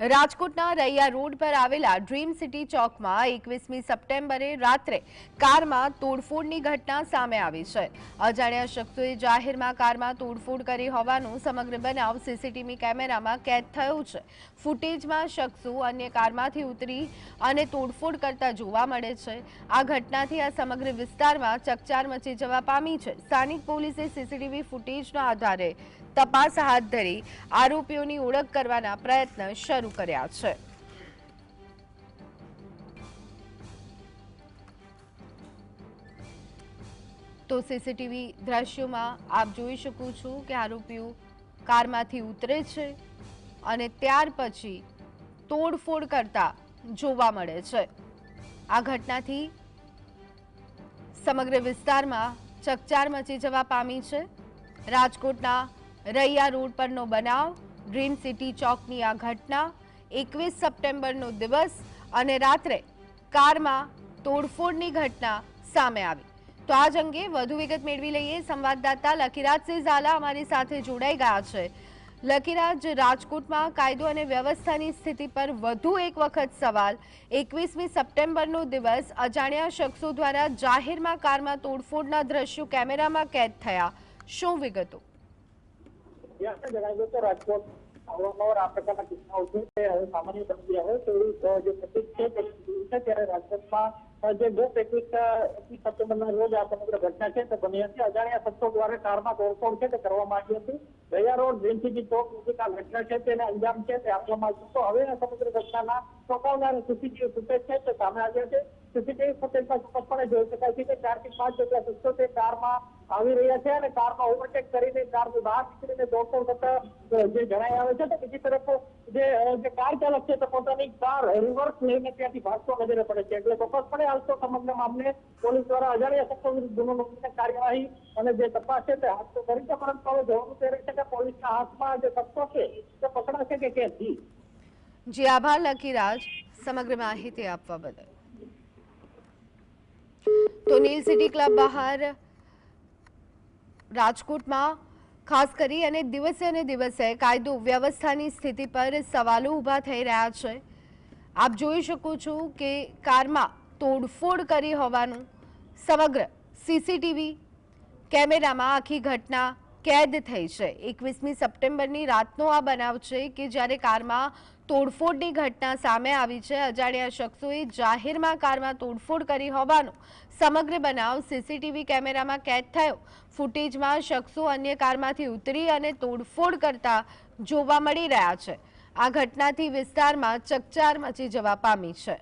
રાજકોટના રૈયા રોડ પર આવેલા ડ્રીમ સિટી ચોકમાં એકવીસમી સપ્ટેમ્બરે રાત્રે કારમાં તોડફોડની ઘટના સામે આવી છે. અજાણ્યા શખ્સોએ જાહેરમાં કારમાં તોડફોડ કરી હોવાનું સમગ્ર બનાવ સીસીટીવી કેમેરામાં કેદ થયો છે. ફૂટેજમાં શખ્સો અન્ય કારમાંથી ઉતરી અને તોડફોડ કરતા જોવા મળે છે. આ ઘટનાથી આ સમગ્ર વિસ્તારમાં ચકચાર મચી જવા પામી છે. સ્થાનિક પોલીસે સીસીટીવી ફૂટેજના આધારે તપાસ હાથ ધરી આરોપીઓની ઓળખ કરવાના પ્રયત્ન શરૂ કર્યા છે. તો સીસીટીવી દ્રશ્યોમાં આપ જોઈ શકો છો કે આરોપીઓ કારમાંથી ઉતરે છે અને ત્યાર પછી તોડફોડ કરતા જોવા મળે છે. આ ઘટનાથી સમગ્ર વિસ્તારમાં ચકચાર મચી જવા પામી છે. રાજકોટના રૈયા રોડ પરનો બનાવ ડ્રીમ સિટી ચોકની આ ઘટના, એકવીસ સપ્ટેમ્બરનો દિવસ અને રાત્રે કારમાં તોડફોડની ઘટના સામે આવી. તો આજ અંગે વધુ વિગત મેળવી લઈએ. સંવાદદાતા લકીરાજસિંહ ઝાલા અમારી સાથે જોડાઈ ગયા છે. લકીરાજ રાજકોટમાં કાયદો અને વ્યવસ્થાની સ્થિતિ પર વધુ એક વખત સવાલ. એકવીસમી સપ્ટેમ્બરનો દિવસ, અજાણ્યા શખ્સો દ્વારા જાહેરમાં કારમાં તોડફોડના દ્રશ્યો કેમેરામાં કેદ થયા. શું વિગતો? આપણે જણાવ્યું તો રાજકોટ અવારનવાર આ પ્રકારના કિસ્સાઓ છે તે હવે સામાન્ય બની ગયા હોય તેવી જે પ્રતિક છે ત્યારે રાજકોટમાં જે ગત એકવીસ સપ્ટેમ્બરના રોજ આ સમગ્ર ઘટના છે તે બની હતી. અજાણ્યા શખ્સો દ્વારા કારમાં તોડફોડ છે તે કરવામાં આવી હતી. દયા રોડ ગ્રીન ચોક નજીક આ ઘટના છે તેને અંજામ છે તે આપવામાં આવ્યું તો હવે આ સમગ્ર ઘટનાના ચોંકાવનારા સીસીટીવી ફૂટેજ છે તે સામે આવ્યા છે. સીસીટીવી ફૂટેજમાં ચોક્કસપણે જોઈ શકાય છે કે ચારથી પાંચ જેટલા શખ્સો તે કારમાં આવી રહ્યા છે અને કારમાં ઓવરટેક કરીને કારની બહાર નીકળીને દોડતો થતા જે જણાઈ આવે છે બીજી તરફ જે કાર ચાલક છે, તે પોતાની કાર રિવર્સ લઈને ત્યાંથી ભાગતો નજરે પડે છે. એટલે ચોક્કસપણે હાલ સમગ્ર મામલે પોલીસ દ્વારા અજાણ્યા શખ્સો વિરુદ્ધ ગુનો નોંધીને કાર્યવાહી અને જે તપાસ છે તે હાથ તો કરી છે, પરંતુ હવે જોવાનું તે રહેશે કે પોલીસના હાથમાં. જે શખ્સો છે, તે પકડાશે કે કેમ જી જી આભાર લકીરાજ સમગ્ર માહિતી આપવા બદલ. તો નીલ સિટી ક્લબ બહાર રાજકોટમાં, ખાસ કરી અને દિવસે અને દિવસે કાયદો વ્યવસ્થાની સ્થિતિ પર સવાલો ઊભા થઈ રહ્યા છે. આપ જોઈ શકો છો કે કારમાં તોડફોડ કરી હોવાનું સમગ્ર સીસીટીવી કેમેરામાં આખી ઘટના કેદ થઈ છે. એકવીસમી સપ્ટેમ્બરની રાતનો આ બનાવ છે કે જ્યારે કારમાં તોડફોડની ઘટના સામે આવી છે. અજાણ્યા શખ્સોએ જાહેરમાં કારમાં તોડફોડ કરી હોવાનો સમગ્ર બનાવ સીસીટીવી કેમેરામાં કેદ થયો. ફૂટેજમાં શખ્સો અન્ય કારમાંથી ઉતરી અને તોડફોડ કરતા જોવા મળી રહ્યા છે. આ ઘટનાથી વિસ્તારમાં ચકચાર મચી જવા પામી છે.